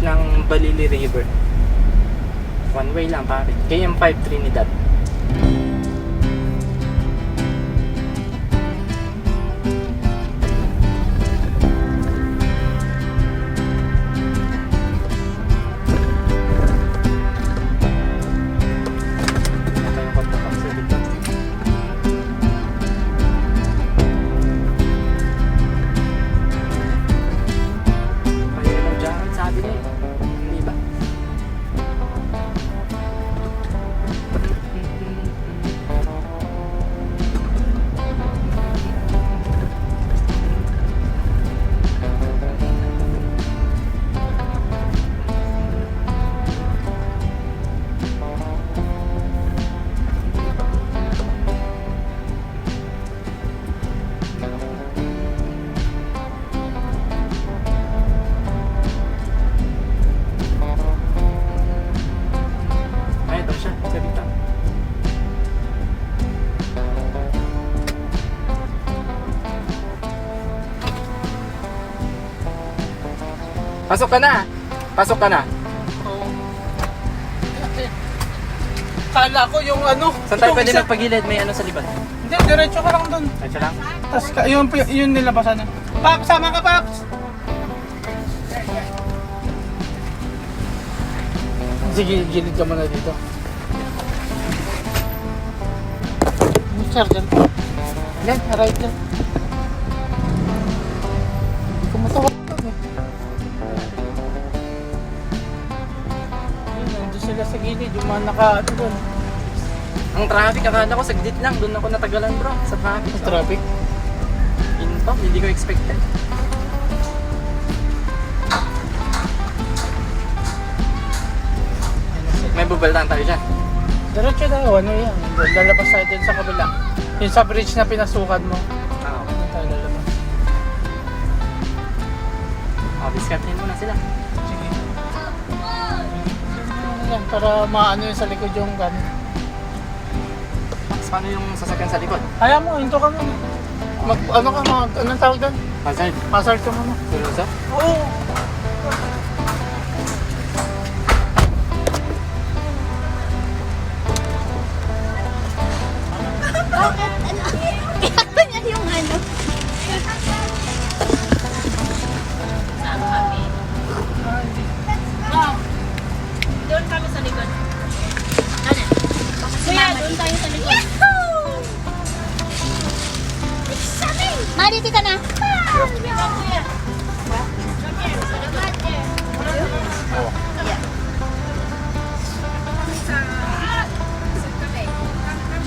ng Balili River. One way lang pare. KM5 Trinidad. Pasok ka na. Pasok ka na. Oo. Kala ko yung ano. Saan tayo yung pwede isa- magpagilid? May ano sa likod. Hindi, diretso ka lang doon. Diretso lang. Tapos ka, yun, yun nilabasan na. Paps, sama ka, Paps! Sige, gilid ka muna dito. Sir, dyan. Yan, right dyan. Sa gilid, yung mga naka, ano doon, Ang traffic, akala ko saglit lang. Doon ako natagalan bro. Sa traffic. sa traffic. Into, hindi ko expected. May bubaltaan tayo dyan. Diretso na, ano yan. Lalabas tayo dun sa kabila. Yung sa bridge na pinasukan mo. Ah, okay. Tayo lalabas? Oh, discardin muna sila. Yan, para maano yun sa likod yung gan. Tapos paano yung sasakyan sa likod? Kaya mo, hinto ka muna. Mag, ano ka, mag, anong tawag doon? Hazard. Hazard ka muna. Seryoso? Oo. Bakit? Ano? Ito niya yung ano. Kami sa likod. Ano? Kuya, doon tayo sa likod. Mari, dito na. Kuya.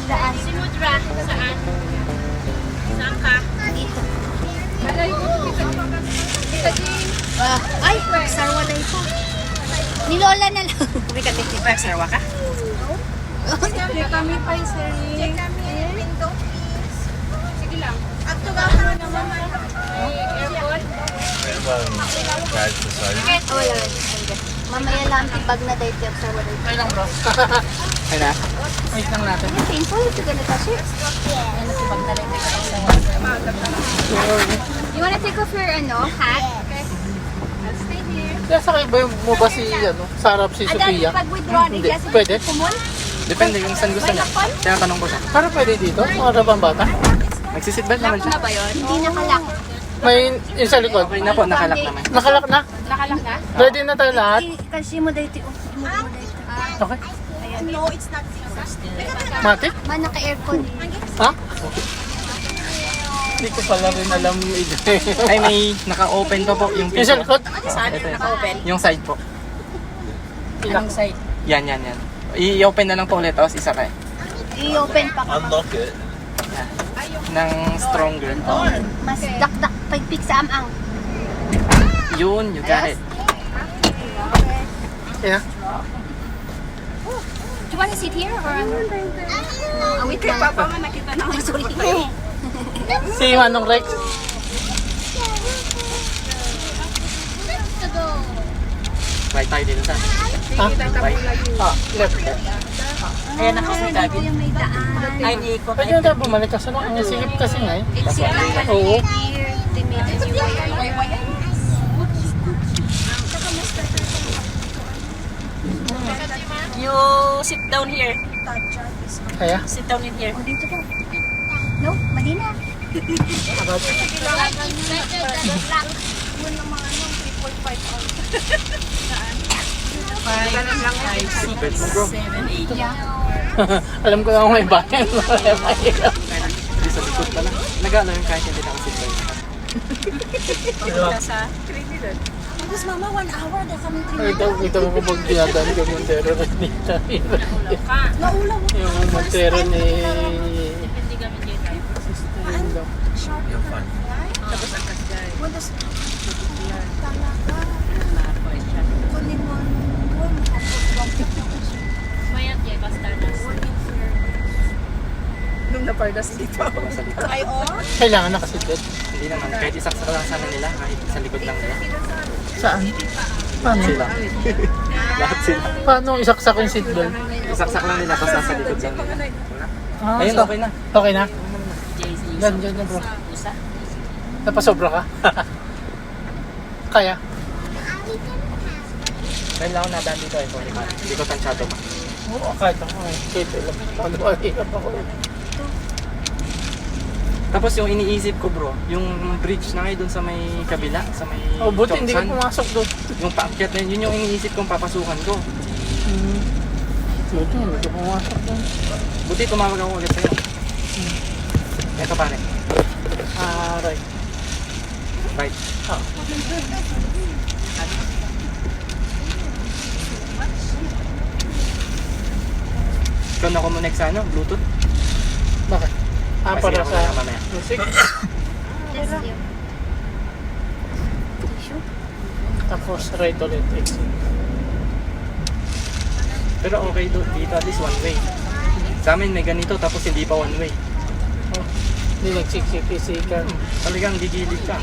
Saan? Si Mudra, saan? Saan ka? Dito. Ah, ay, sarwa na ito. Ni Lola na lang. Kami kami. Sarwa ka? kami pa, sir. Check kami. Window, please. Sige lang. At tugaw ka na naman. Aircon? Oh, wala. Mamaya lang, na dahil yung sarwa. Ay lang bro. Ay na. Wait lang natin. Painful, ito ganito kasi. Ano, na rin yung sarwa. You wanna take off your, ano, hat? Kaya sakay ba yung mo ba si, ano, Sarap si Sophia? pag withdraw Hindi. Pwede? Kumun? Depende kung saan gusto niya. Kaya tanong ko siya. Para pwede dito? Mga rabang bata? Nagsiseatbelt naman siya. ba yun? Hindi nakalak. May yung sa likod. Okay na po, nakalak naman. Nakalak na? Nakalak na? Ready na tayo lahat? Kasi mo dahil ito. mo dahil Okay. No, it's not Matik? Man, naka-aircon. Ha? Hindi ko pala rin alam yung ito. Ay, may naka-open pa po yung yung pinto. likod? Saan ito. naka-open? Yung side po. Anong side? Yan, yan, yan. I-open na lang po ulit, tapos isa kayo. I-open pa ka. Unlock it. Ng stronger. Mas dak-dak pagpik sa amang. Yun, you got it. Yeah. Do you wanna sit here or? Ah, wait lang. Papa mo nakita na Oh, sorry. Si Manong Rex. Right tayo dito sa. Ha? Right. Ah, left. Ayan yung may daan. Ay, hindi ko. Pwede na tayo bumalik kasi no? Ang sikip kasi nga eh. Oo. You sit down here. Kaya? Sit down in here. Dito po. Mali na. Yeah. Alam ko na kung may bayan. Hindi sa likod pala. Nag-ano yung kahit hindi nakaseatbelt. Sa Tapos mama, one hour na kami Ito, ito mo pag dinadaan yung Montero rin dito. ka. Naulaw. Yung Montero ni... Dito. Sister-in-law. Tapos ang kasgay. Wala sa... Talaga. Kunin mo. Kunin mo. Mayat yan, basta nas. Nung napardas dito. Ay, oh. Kailangan nakasidot. Hindi naman. Kahit isaksak lang sana nila. Kahit sa likod lang nila. Saan? Paano? Sila. Lahat sila. Paano isaksak yung seatbelt? Isaksak lang nila. Tapos nasa likod lang nila. Ah, Ayun, okay na. Okay na? Diyan, diyan na bro. Usa. Napasobra ka? Kaya? Kaya lang ako nadaan dito eh. Man. Hindi ko tansyado pa. Oo, kahit ako. eh. Kahit ako. Tapos yung iniisip ko bro, yung bridge na ngayon dun sa may kabila, sa may Oh, buti hindi ka Chongsan, pumasok doon. Yung paakyat na yun, yun yung iniisip kong papasukan ko. Hmm. Buti hindi ka pumasok doon. Buti tumawag ako ulit sa'yo. Ito pare, Ah, right. right. Ah. Ikaw na connect sa ano, Bluetooth? Bakit? Ah, para ako sa music. Tapos right ulit. Exit. Pero okay do, dito at least one way. Sa amin may ganito tapos hindi pa one way. Hindi nagsiksik-isikan. Talagang gigilid ka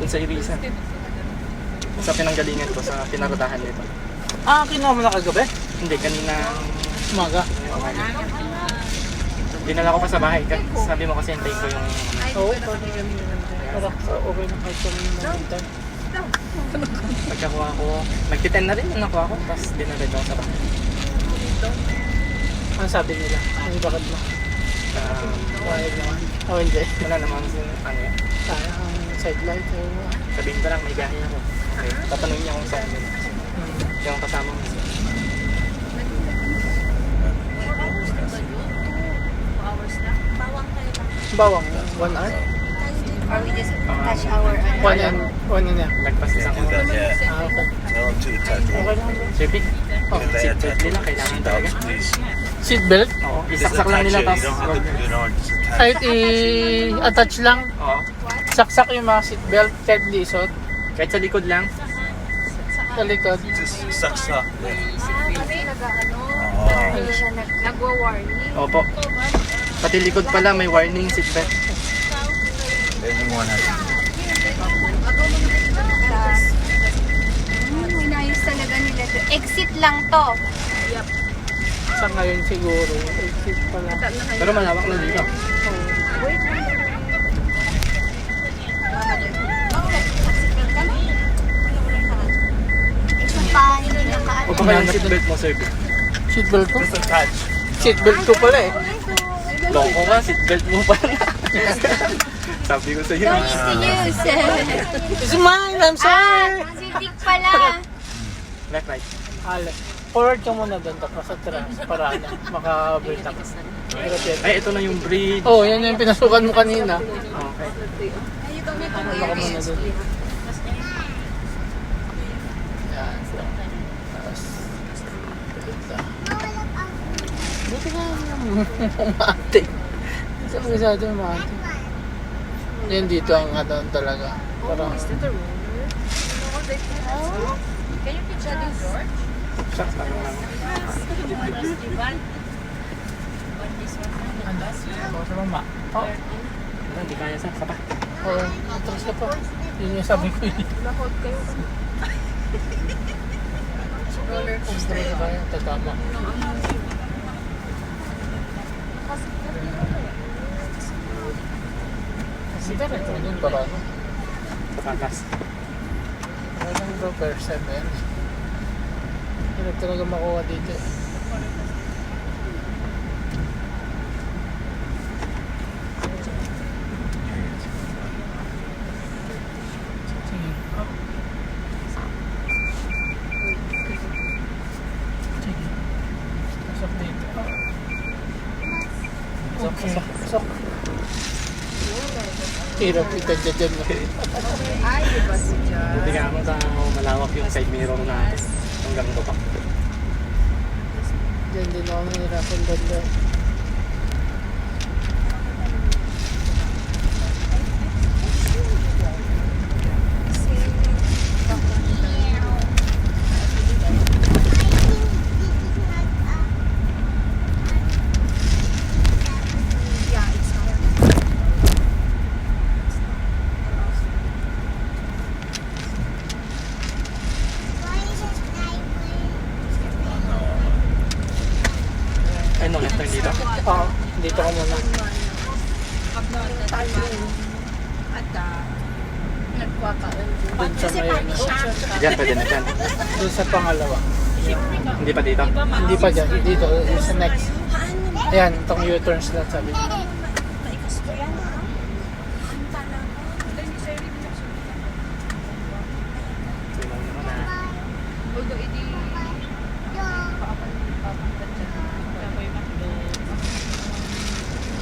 dun sa irisan. Sa pinanggalingan ko, sa pinaradahan nito. Ah, kinuha mo na kagabi? Hindi, kanina Umaga. dinala ko pa sa bahay. Ka- Sabi mo kasi hintayin ko yung Oo, pwede kami Parang sa okay na kahit kami namuntan. pagkakuha ko. Nagtiten na rin yung nakuha ko, tapos dinala ko sa bahay. Ano sabi nila? Ano bakit mo? Naman. Oh, hindi. wala naman sin ano yan. Sayang ang side light. Oh. Sabihin ko lang may gahi ako. Okay. Tatanungin niya kung saan yun. Hmm. Yung kasama mo. Bawang, one hour? Or we just touch our ano. One and, one and half. Lagpas isang oras. yeah. Ah, okay. Them to touch Okay lang. Shipping. Oh, attach nila, kailangan talaga. Seatbelt? Oo, isaksak lang nila tapos Kahit i-attach lang. Oo. Saksak yung mga seatbelt kahit lisot. Kahit sa likod lang. Sa likod. Just. Yeah. Kasi nag-ano. Oh. Hindi siya nag- nagwa-warning. Opo. Pati likod pala may warning seatbelt. Everyone has hmm, inayos talaga nila. Exit lang to. Sa ngayon siguro. Exit pala. Pero malawak na dito. Naka O baka yung seatbelt mo, sir. Seatbelt ko? Just attach. Seatbelt ko pala eh. Loko ka, seatbelt mo pala. Sabi ko sa'yo. Don't need to use. It's mine! I'm ah, sorry! sitik pala. Left, right. Ale. Forward ka muna doon tapos sa trans para ano, ka. Yan. Ay, ito na yung bridge. Oh, yan yung pinasukan mo kanina. Okay. Baka muna doon. Yan. Tapos, ito. Buti nga yung umate. Isa mo isa ito yung umate. Yan dito ang ano talaga. Parang, Shucks, parang lang. ano? Oh, sa mama. Oh, Hindi kaya sa sapa. oh, atras ka pa. Yun yung ko yun. Roller coaster ka kaya, tatama. Kasi ito yun para ano. Sa patas. Parang bro, per seven. Hirap talaga makuha dito eh. Pasok, pasok. Hirap kita dyan. Ay, di ba si Buti nga mo malawak yung side mirror natin hanggang baba. Dyan din ako nahihirapan banda. pangalawa. Hindi pa dito? Hindi pa dyan. Dito is the next. Ayan, itong U-turns lang sabi niya.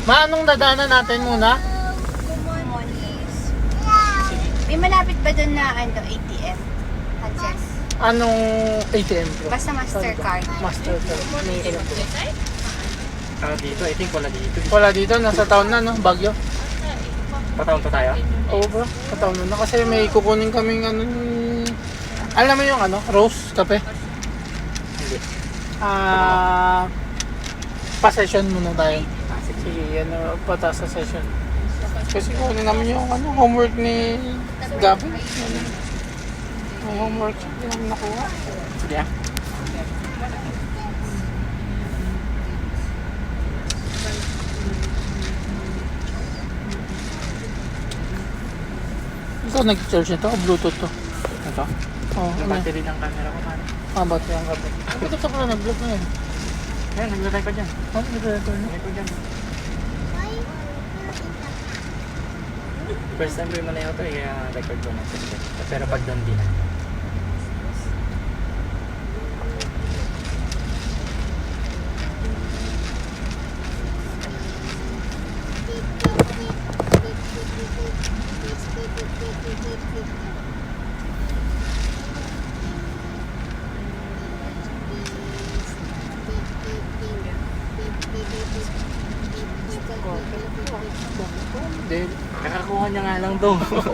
Ma, anong dadaanan natin muna? May malapit ba doon na ano, 8 Anong ATM bro? Basta Mastercard. Mastercard. May ilan po? Ah, dito, I think wala dito. Wala dito, nasa town na no, Bagyo. Pataon pa tayo. Oo bro, sa town na. Kasi may kukunin kaming ano Alam mo yung ano, Rose Cafe? Hindi. Ah, pa-session muna tayo. Sige. Na, pataas sa session. Kasi kunin namin yung ano, homework ni Gabi. Ano, homework namin nakuha. Sige ah. Ikaw nag-charge nito, Bluetooth to? Ito. Oo, Yung ano? battery ng camera ko paano? Ah, battery ang gabi. Bakit ito pala nag-block na yun? Ayan, nagre-record dyan. Ano nag-record na? Record dyan. First time ko yung malayo to eh, kaya record ko na. Pero pag doon di na. Dahil, Kakakuha niya nga lang to.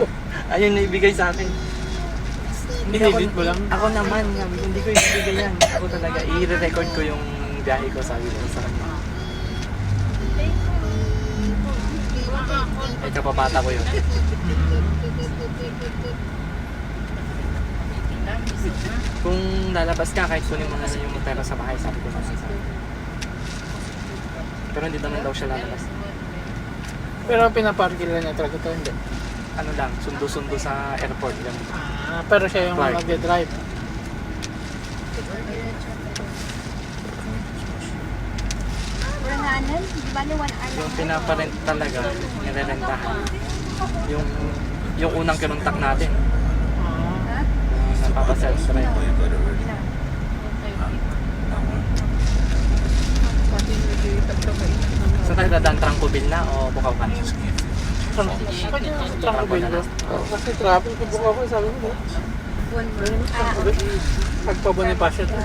Ayun na ibigay sa akin. Hindi ako, mo lang? ako naman, sabi ko, hindi ko ibibigay yan. Ako talaga, i-record ko yung biyahe ko, sabi ko sa kanya. Ay, kapapata ko yun. Kung lalabas ka, kahit kunin mo na lang yung pera sa bahay, sabi ko naman sa Pero hindi naman daw siya lalabas. pero pinaparkil lang niya talaga ito, hindi. Ano lang, sundo-sundo sa airport. Lang. Ah, pero siya yung Clark. mag-drive. Ranganan, di ba ni one hour Yung lang? pinaparent talaga, nirerentahan. Yung yung unang kinuntak natin. Ah, Yung napapasel drive. Oh, you got it already. That one. Saan tayo dadaan? Trangcobil na o na sa Trangco Bill, bro. Oo, Kasi traffic ko buka ko, sabi bro. One na sa Trangco Bill. Pagpa-Bonifacio to.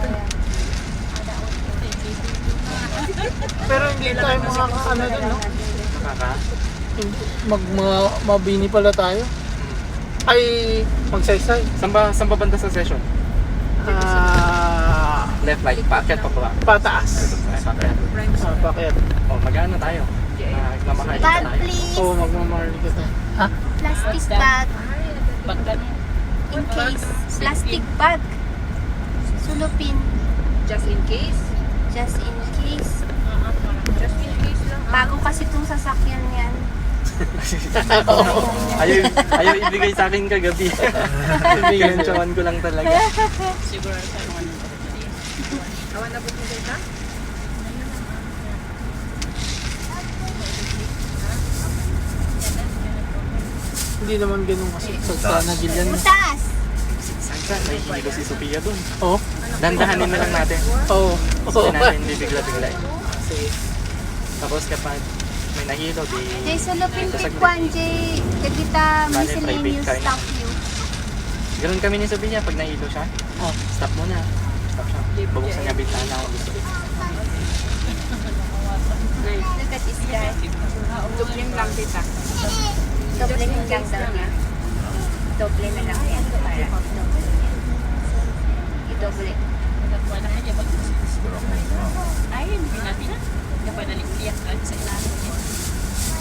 Pero hindi tayo makakaano dun, no? Hindi- Mag, mga, mabini pala tayo. Ay, magsaysay. Saan ba, saan ba banda sa session? Ah, Left, right, paakyat, pababa. pataas. Ay, paakyat. Ah, pakyat. O, mag-ano tayo? Ah, Mamakain Bag, tayo. please. Oo, magmamarli ka tayo. Ha? Plastic bag. Pagka In case. Plastic bag. Sulupin. Just in case. Just in case. Just in case lang. Bago kasi itong sasakyan yan. ayaw, ayaw ibigay sa akin kagabi. Ibigay ko lang talaga. siguro sa mga Awan na po dito? Hindi naman ganun kasi sa na Gillian. Butas! Saan ka? Nahihilo si Sophia dun. Oo. Dandahanin na lang natin. Oo. Oo. Hindi natin bibigla-bigla. Sige. Tapos kapag nahilo, di... Jay, sulupin pikwan, Jay. Kagita Bale, miscellaneous private car na. stop you. Ganun kami ni Sophia pag nahilo siya. Oh. Stop muna. Stop siya. Bubuksan niya bintana kung gusto. Look at this guy. Dupling lang kita. Doble yung lang daw niya. Doble na lang yan para doble yan. I-doble. Wala na niya ba? Ay, hindi natin na. Hindi pa nalikliyak ka sa ilalim niya. Wala ka kami ni Jiko.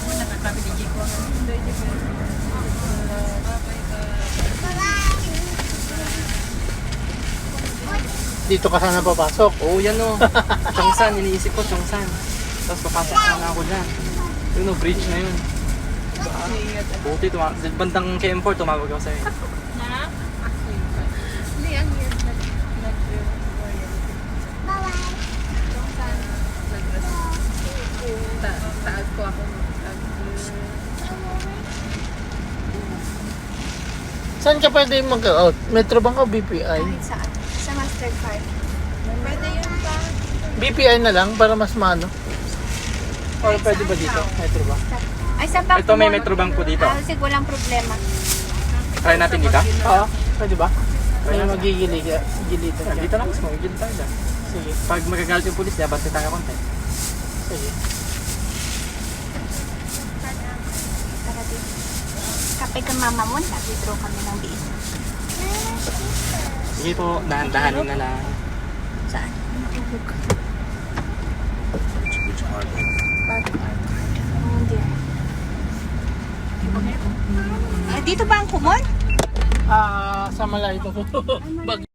Dito ka sana papasok. Oo, yan o. Chongsan, iniisip ko Chongsan. Tapos papasok sana ako dyan. Yun o, bridge na yun. Buti, tuma- bandang KM4 tumawag ako sa'yo. Na? Hindi, ang weird na. Taag ko ako. Saan ka pwede mag-out? Metrobank o BPI? Kahit saan. Sa Mastercard. Pwede yun pa. BPI na lang para mas maano. Or pwede ba dito? Metrobank? Ay, sa bank Ito may mo- Metrobank po dito. Ah, sige, walang problema. Try natin dito. Oo, pwede ba? May natin. magigilig gilitan ka. Dito lang mismo, dito tayo dyan. Sige, Pag magagalit yung pulis, dapat tayo konti. sige. Tara dito. Kapag ka mama mo, nag-withdraw kami ng biis. Sige po, dahan-dahanin na lang. Saan? Which part? Oh, dear. Ah, dito ba ang kumon? Ah, sa malay ko. Bag.